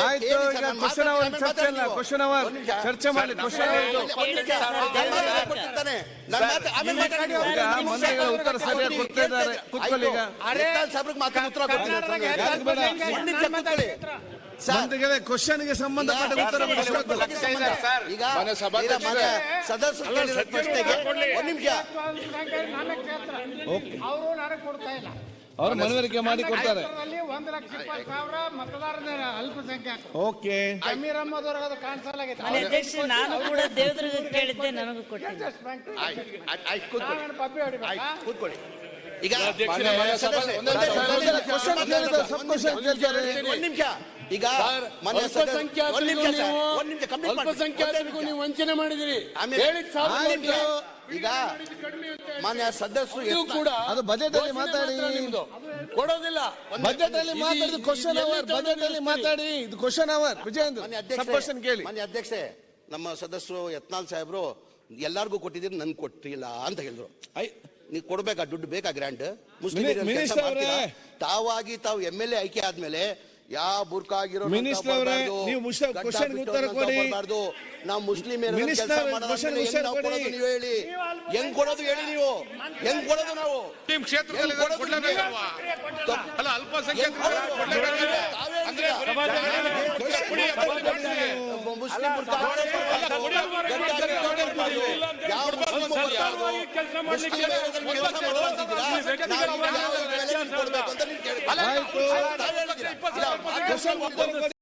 ಆಯ್ತು ಈಗ question hour ಚರ್ಚೆ ಅಲ್ಲ ಕ್ವಶನ್ ಅವರ್ ಚರ್ಚೆ ಮಾಡಿ ಕ್ವಶನ್ ಮಂತ್ರಿಗಳ ಉತ್ತರ ಸರಿಯಾಗಿ ಕೊಡ್ತಾ ಇದ್ದಾರೆ ಕೂತ್ಕೊಳ್ಳಿ ಈಗ ಯಾರಿಗ್ ಬೇಡ ಮಂತ್ರಿಗಳೇ ಕ್ವಶನ್ಗೆ ಸಂಬಂಧಪಟ್ಟ ಉತ್ತರ ಈಗ ಈಗ ಮನೆ ಸದಸ್ಯರು ಕೇಳಿರೋ ಪ್ರಶ್ನೆಗೆ ಒಂದ್ ನಿಮಿಷ ಅವರು ನನಗೆ ಕೊಡ್ತಾ ಇಲ್ಲ ಅವರು ಮನವರಿಕೆ ಮಾಡಿ ಕೊಡ್ತಾರೆ ಅಲ್ಲಿ ಒಂದು ಲಕ್ಷ ಇಪ್ಪತ್ತು ಸಾವಿರ ಮತದಾರರ ಅಲ್ಪಸಂಖ್ಯಾತರು ಓಕೆ. ಅಮೀರ್ ಅಹಮದ್ ಅವ್ರಿಗೆ ಅದು ಕಾಣಿಸಲಾಗಿದೆ. ಮನೆ ಅಧ್ಯಕ್ಷ ನಾನು ಕೂಡ ದೇವದುರ್ಗ ಕೇಳಿದ್ದೆ ನನಗೂ ಕೊಟ್ಟಿದ್ದೆ ಹೊಡಿಬೇಕಾ? ಕೂತ್ಕೊಳ್ಳಿ. ಈಗ. ಅಲ್ಪಸಂಖ್ಯಾತರಿಗೂ ನೀವು ವಂಚನೆ ಮಾಡಿದಿರಿ. ಈಗ ಮಾನ್ಯ ಸದಸ್ಯರು ಇದು ಕೂಡ ಅದು ಬಜೆಟ್ ಅಲ್ಲಿ ಮಾತಾಡಿ. ನಿಮ್ದು. ಕೊಡೋದಿಲ್ಲ. ಬಜೆಟ್ ಅಲ್ಲಿ ಮಾತಾಡಿದ ಕ್ವಶನ್ ಅವರ್ ಬಜೆಟ್ ಅಲ್ಲಿ ಮಾತಾಡಿ. ಇದು ಕ್ವಶನ್ ಅವರ್ ವಿಜಯೇಂದ್ರ ಕ್ವಶನ್ ಕೇಳಿ. ಮಾನ್ಯ ಅಧ್ಯಕ್ಷೆ ನಮ್ಮ ಸದಸ್ಯರು ಯತ್ನಾಲ್ ಸಾಹೇಬ್ರು ಎಲ್ಲಾರ್ಗೂ ಕೊಟ್ಟಿದ್ದೀರಿ ನನ್ ಕೊಟ್ಟಿಲ್ಲ ಅಂತ ಹೇಳಿದ್ರು. ನೀವು ಕೊಡ್ಬೇಕಾ ದುಡ್ಡು ಬೇಕಾ ಗ್ರಾಂಟ್ ಮುಸ್ಲಿಂ ಮಿನಿ- ಏರಿಯಾದಲ್ಲಿ ಕೆಲ್ಸ ಮಿನಿಸ್ಟರ್ ಅವರೇ. ಮಾಡ್ತೀರಾ? ತಾವಾಗಿ ತಾವು ಎಂ ಎಲ್ ಎ ಆಯ್ಕೆ ಆದ್ಮೇಲೆ ಯಾವ ಬುರ್ಕ ಆಗಿರೋ ಮಿನಿಸ್ಟರ್ ಅವರೇ, ನೀವು ಮುಸ್ಲಿಂ ಕ್ವಶನ್ಗೆ ಉತ್ತರ ಕೊಡಿ. ನಾವು ಮುಸ್ಲಿಂ ನೀವು ಹೇಳಿ? ಹೆಂಗ್ ಕೊಡೋದು ಹೇಳಿ ನೀವು? ಹೆಂಗ್ ಕೊಡೋದು ನಾವು? ನಿಮ್ ಕ್ಷೇತ್ರದಲ್ಲಿ? ಅಲ್ಲ ಹೆಂಗ್ pas, c'est pas possible.